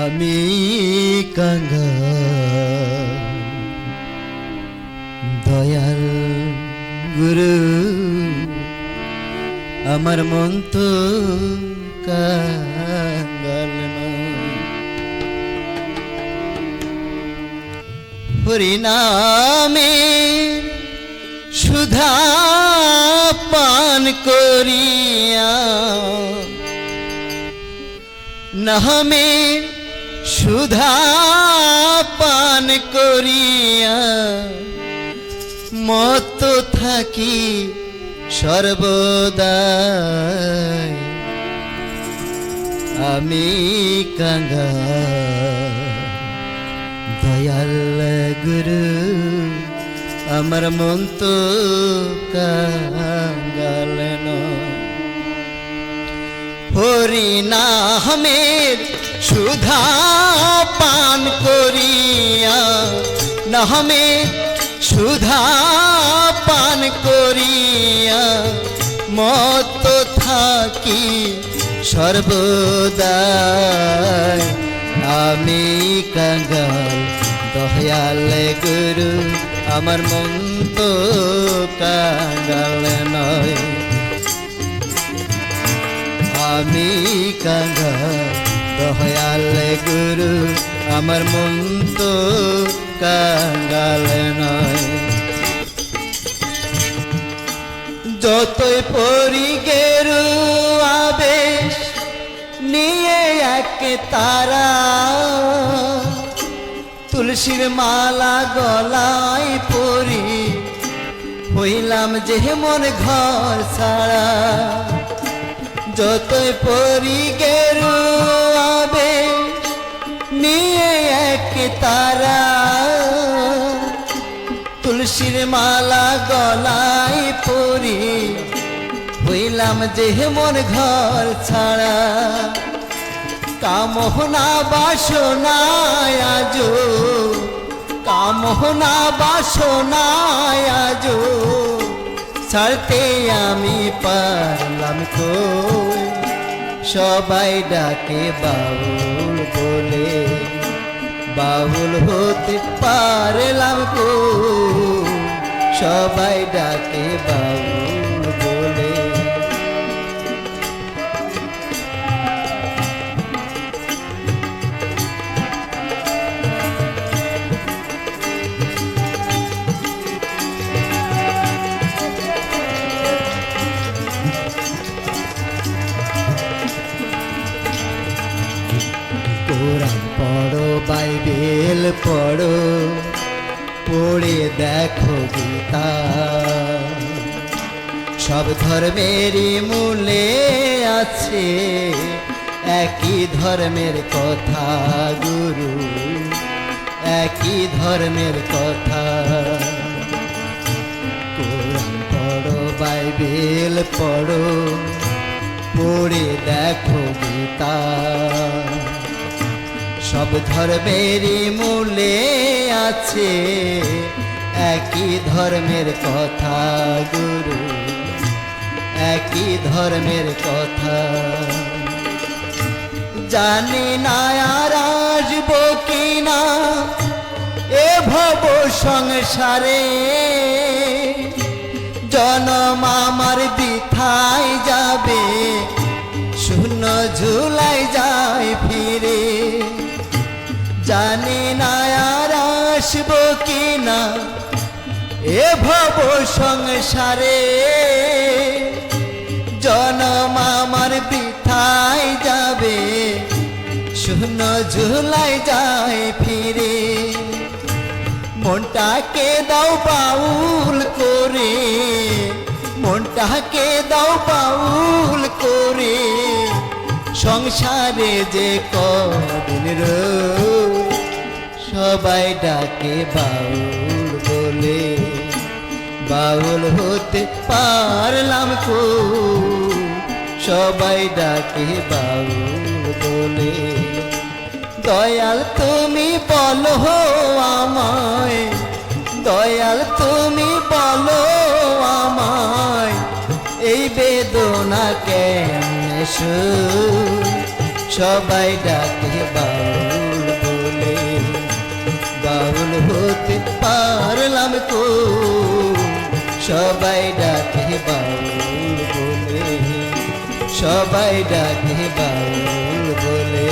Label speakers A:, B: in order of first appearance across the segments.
A: আমি কাঙ্গা দয়াল গুরু আমার মন তো কাঙ্গাল। হরিনামে সুধা পান করিয়া নামে সুধা পান করিয়া মত থাকি সর্বদাই আমি কাঙ্গা দয়াল গুরু, আমার মন তো কাঙ্গাল নয় হরিনামের সুধা নামে সুধা পান করিয়া মত থাকি সর্বদাই আমি কাঙ্গাল, দয়াল গুরু, আমার মন তো কাঙ্গাল নয়। আমি কাঙ্গা দয়াল গুরু, আমার মন তো কাঙ্গাল নয়। যতই পরি গেরু আবেশ নিয়ে এক তারা, তুলসীর মালা গলায় পরি, হইলাম যে মন ঘর ছাড়া। যতই পরি গেরু আবে নিয়ে এক তারা মালা গলায় পরি। হইলাম যে মন ঘর ছাড়া। কামহনা বাসনায় আজো। কামহনা বাসনায় আজো। ছাড়তে আমি পারলাম কই? সবাই ডাকে বাউল বলে। বাউল হতে পারলাম কো সবাই ডাকে বাউল বলে। পড়ো বাইবেল পড়ো। পড়ে দেখো গীতা। সব ধর্মেরই মূলে আছে, একই ধর্মের কথা গুরু, একই ধর্মের কথা। কোরআন পড়ো, বাইবেল পড়ো, পড়ে দেখো গীতা। সব ধর্মেরই মূলে আছে। একই ধর্মের কথা, গুরু। একই ধর্মের কথা। জানি না আর আসব কিনা, এ ভব সংসারে। জনম আমার বিথায় যাবে জানি না আর আসব কিনা। এ ভব সংসারে জনম আমার বিথায় যাবে, শূন্য ঝুলাই যায় ফিরে। মনটাকে দাও বাউল করে, মনটাকে দাও বাউল করে। সংসারে যে কদিন সবাই ডাকে বাউল বলে। বাউল হতে পারলাম কো সবাই ডাকে বাউল বলে। দয়াল তুমি বলো আমায়, দয়াল তুমি বলো আমায়, এই বেদনা কেমনে সই? সবাই ডাকে বাউল বলে বাউল হতে পারলাম কো সবাই ডাকে বাউল বলে সবাই ডাকে বাউল বলে,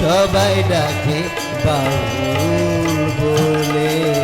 A: সবাই ডাকে বাউল বলে